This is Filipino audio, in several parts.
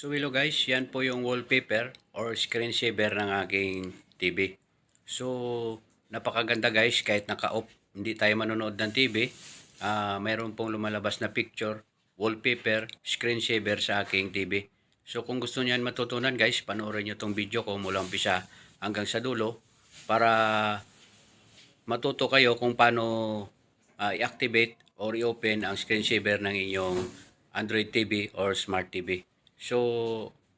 So hello guys, yan po yung wallpaper or screen saver ng aking TV. So napakaganda guys kahit naka-off, hindi tayo manonood ng TV. ah mayroon pong lumalabas na picture, wallpaper, screen saver sa aking TV. So kung gusto niyan matutunan guys, panoorin niyo tong video ko mula umpisa hanggang sa dulo para matuto kayo kung paano ah, i-activate or i-open ang screensaver ng inyong Android TV or Smart TV. So,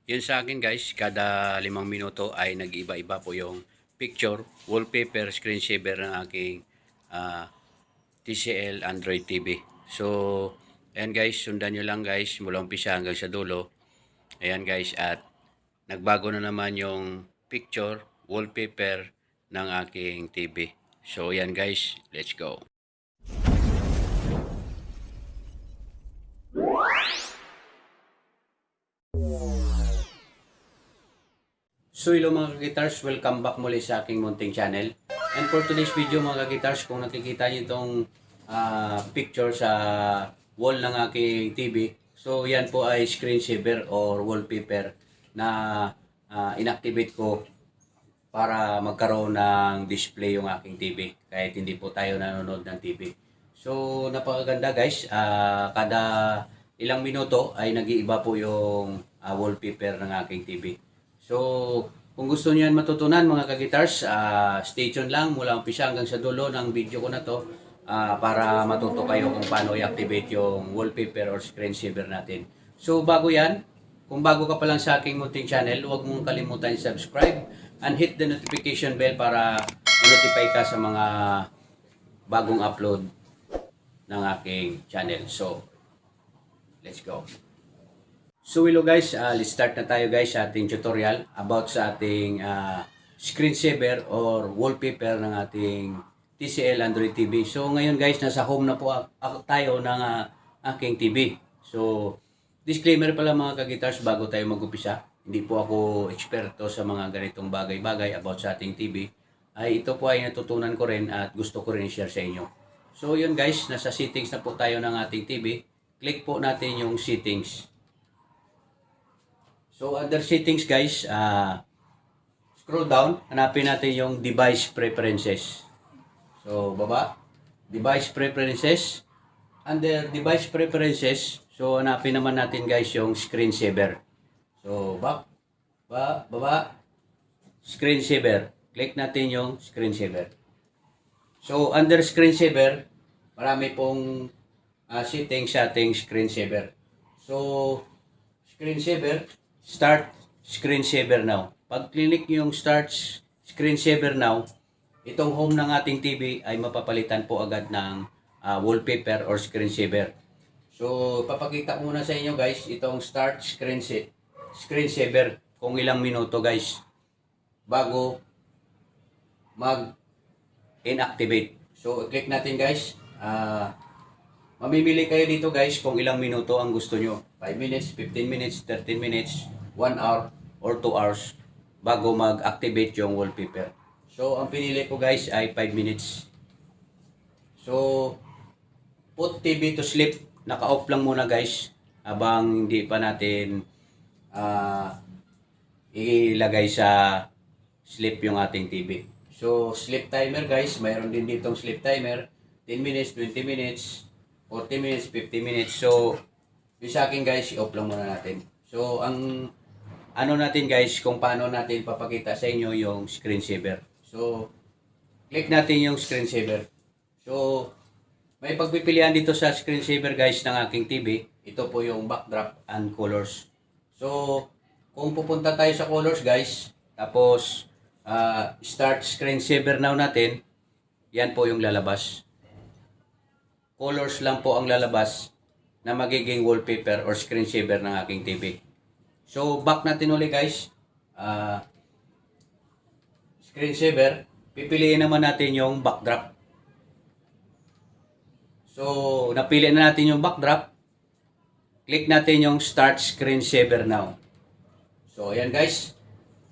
yun sa akin guys, kada limang minuto ay nag-iba-iba po yung picture, wallpaper, screensaver ng aking ah, TCL Android TV. So, ayan guys, sundan nyo lang guys mula umpisa hanggang sa dulo. Ayan guys, at nagbago na naman yung picture, wallpaper ng aking TV. So, ayan guys, let's go. So hello mga guitars, welcome back muli sa aking munting channel. And for today's video mga guitars, kung nakikita niyo itong ah, picture sa wall ng aking TV, so yan po ay screensaver or wallpaper na ah, inactivate ko para magkaroon ng display yung aking TV kahit hindi po tayo nanonood ng TV. So napakaganda guys, Ah, kada ilang minuto ay nag-iiba po yung ah, wallpaper ng aking TV. So, kung gusto niyo yan matutunan mga kagitars, ah, stay tuned lang mula umpisa hanggang sa dulo ng video ko na to ah, para matuto kayo kung paano i-activate yung wallpaper or screensaver natin. So, bago yan, kung bago ka pa lang sa aking munting channel, huwag mong kalimutan subscribe and hit the notification bell para ma-notify ka sa mga bagong upload ng aking channel. So, let's go. So hello guys, uh, let's start na tayo guys sa ating tutorial about sa ating uh, screensaver or wallpaper ng ating TCL Android TV. So ngayon guys, nasa home na po tayo ng uh, aking TV. So disclaimer pala mga kagitars bago tayo mag-upisa. Hindi po ako eksperto sa mga ganitong bagay-bagay about sa ating TV. Ay ito po ay natutunan ko rin at gusto ko rin share sa inyo. So yun guys, nasa settings na po tayo ng ating TV. Click po natin yung settings. So under settings guys, ah scroll down, hanapin natin yung device preferences. So baba, device preferences. Under device preferences, so hanapin naman natin guys yung screensaver. So back, ba, baba, screensaver. Click natin yung screensaver. So under screensaver, marami pong ah, settings sa ating screensaver. So screensaver, start screensaver now. Pag click yung start screensaver now, itong home ng ating TV ay mapapalitan po agad ng ah, wallpaper or screensaver. So, papakita muna sa inyo guys, itong start screensa- screensaver kung ilang minuto guys bago mag inactivate. So, click natin guys. Ah, Mamimili kayo dito guys kung ilang minuto ang gusto nyo. 5 minutes, 15 minutes, 13 minutes, 1 hour, or 2 hours bago mag-activate yung wallpaper. So, ang pinili ko guys ay 5 minutes. So, put TV to sleep. Naka-off lang muna guys habang hindi pa natin ah, ilagay sa sleep yung ating TV. So, sleep timer guys, mayroon din ditong sleep timer. 10 minutes, 20 minutes, 40 minutes, 50 minutes. So, yung sa akin guys, i-off lang muna natin. So, ang ano natin guys, kung paano natin papakita sa inyo yung screensaver. So, click natin yung screensaver. So, may pagpipilian dito sa screensaver guys ng aking TV. Ito po yung backdrop and colors. So, kung pupunta tayo sa colors guys, tapos ah, start screensaver now natin, yan po yung lalabas colors lang po ang lalabas na magiging wallpaper or screensaver ng aking TV. So, back natin ulit guys. Ah, screensaver. Pipiliin naman natin yung backdrop. So, napili na natin yung backdrop. Click natin yung start screensaver now. So, ayan guys.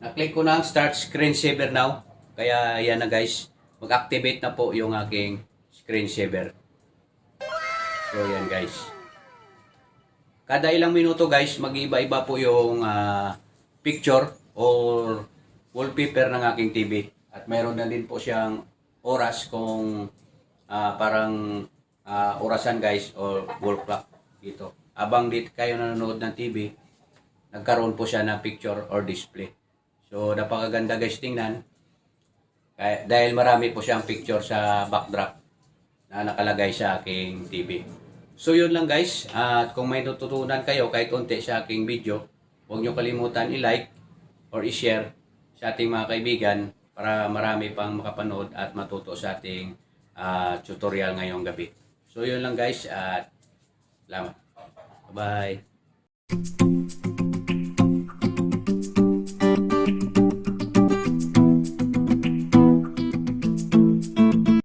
Na-click ko na ang start screensaver now. Kaya ayan na guys. Mag-activate na po yung aking screensaver. So yan guys. Kada ilang minuto guys, mag-iba-iba po yung ah, picture or wallpaper ng aking TV. At mayroon na din po siyang oras kung ah, parang ah, orasan guys or wall clock dito. Abang dito kayo nanonood ng TV, nagkaroon po siya ng picture or display. So, napakaganda guys tingnan. Kaya, dahil marami po siyang picture sa backdrop na nakalagay sa aking TV. So, yun lang guys. At kung may natutunan kayo kahit konti sa aking video, huwag nyo kalimutan i-like or i-share sa ating mga kaibigan para marami pang makapanood at matuto sa ating ah, tutorial ngayong gabi. So, yun lang guys at salamat. Bye-bye.